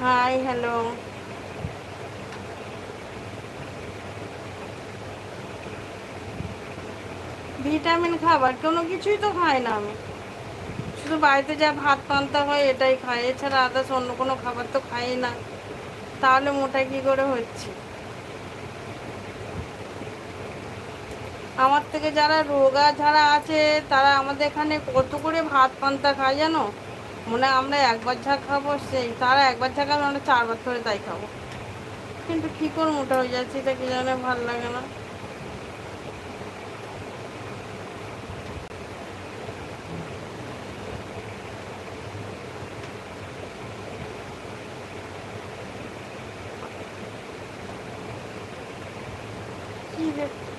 Hi hello vitamin খাবার, কোনো কিছুই তো খাই না আমি। শুধু বাড়িতে যা ভাত পান্তা হয় এটাই খাই। এছাড়া আদার্স অন্য কোনো খাবার তো খাই না। তাহলে মোটা কি করে হচ্ছে? আমার থেকে যারা রোগা যারা আছে, তারা আমাদের এখানে কত করে ভাত পান্তা খায় জানো? মনে আমরা একবার যা খাব, সেই তারা একবার যা খাবে, আমরা চারবার ধরে তাই খাব। কিন্তু কী করে মোটা হয়ে যাচ্ছে, এটা কি জানে, ভালো লাগে না। কি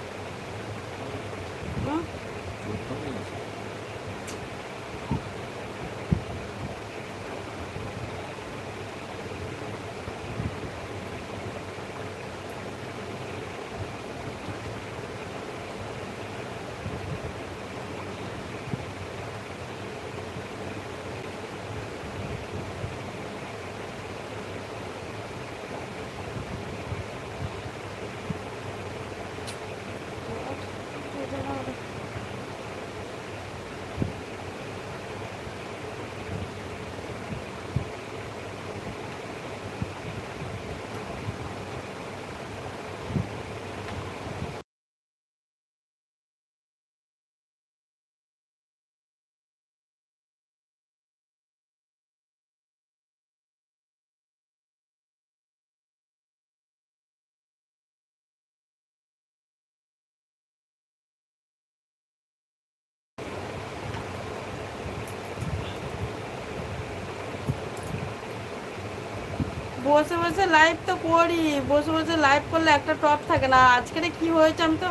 বসে বসে লাইভ তো করি। বসে বসে লাইভ করলে একটা টপ থাকে না। আজকের কি হয়েছে আমি তো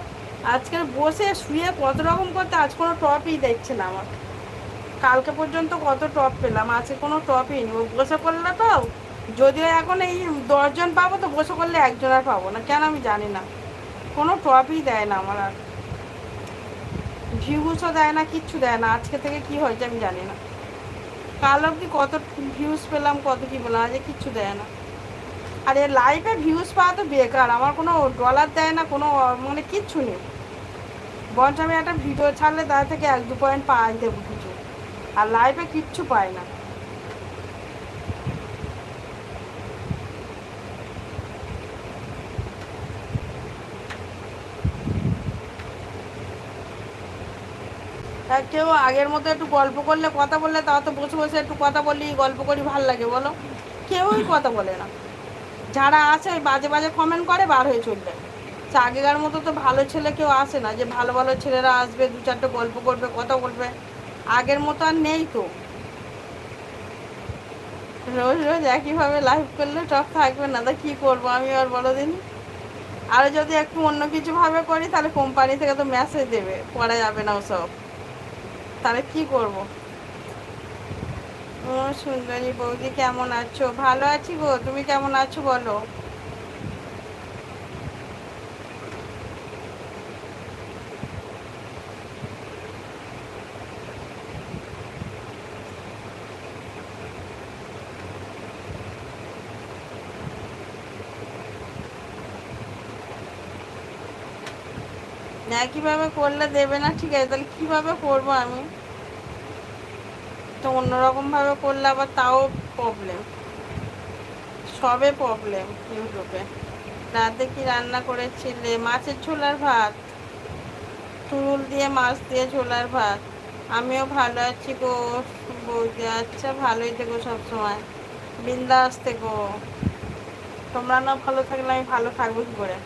আজকের বসে শুয়ে কত রকম করতে, আজ কোনো টপই দেখছে না আমার। কালকে পর্যন্ত কত টপ পেলাম, আজকে কোনো টপই নেই। বসে করলে তো, যদিও এখন এই দশজন পাবো, তো বসে করলে একজন আর পাবো না। কেন আমি জানি না। কোনো টপই দেয় না আমার আর। ভিউসও দেয় না, কিচ্ছু দেয় না। আজকে থেকে কি হয়েছে আমি জানি না। কাল অব্দি কত ভিউজ পেলাম, কত কি পেলাম আজকে কিচ্ছু দেয় না। আর এর লাইফে ভিউজ পাওয়া তো বেকার, আমার কোনো ডলার দেয় না, কোনো মানে কিচ্ছু নেই। বরঞ্চ আমি একটা ভিডিও ছাড়লে তার থেকে এক, দু পয়েন্ট পাওয়া দেবো কিছু। আর লাইভে কিচ্ছু পায় না। কেউ আগের মতো একটু গল্প করলে, কথা বললে তাও তো বসে বসে একটু কথা বলি, গল্প করি, ভালো লাগে, বলো? কেউই কথা বলে না। যারা ওই বাজে বাজে কমেন্ট করে, বার হয়ে চলবে আগেকার মতো তো ভালো ছেলে কেউ আসে না, যে ভালো ভালো ছেলেরা আসবে, দু চারটে গল্প করবে, কথা বলবে। আগের মতো আর নেই তো। রোজ রোজ একইভাবে লাইভ করলে টক থাকবে না, তা কী করব আমি আর বলো দিন? আরও যদি একটু অন্য কিছুভাবে করি, তাহলে কোম্পানি থেকে তো মেসেজ দেবে পড়া যাবে না ওসব। তাহলে কি করব? ও সুন্দরী বৌদি, কেমন আছো? ভালো আছি গো, তুমি কেমন আছো বলো? একইভাবে করলে দেবে না? ঠিক আছে, তাহলে কীভাবে করব আমি? তো অন্যরকমভাবে করলে আবার তাও প্রবলেম সবে প্রবলেম ইউটিউবে। রাতে কি রান্না করেছিলে মাছের ছোলার ভাত। তুরুল দিয়ে মাছ দিয়ে ছোলার ভাত। আমিও ভালো আছি গো বৌদি। আচ্ছা ভালোই থেকো সবসময়। বিন্দাস থেকো। তোমরা না ভালো থাকলে আমি ভালো থাকব কি করে?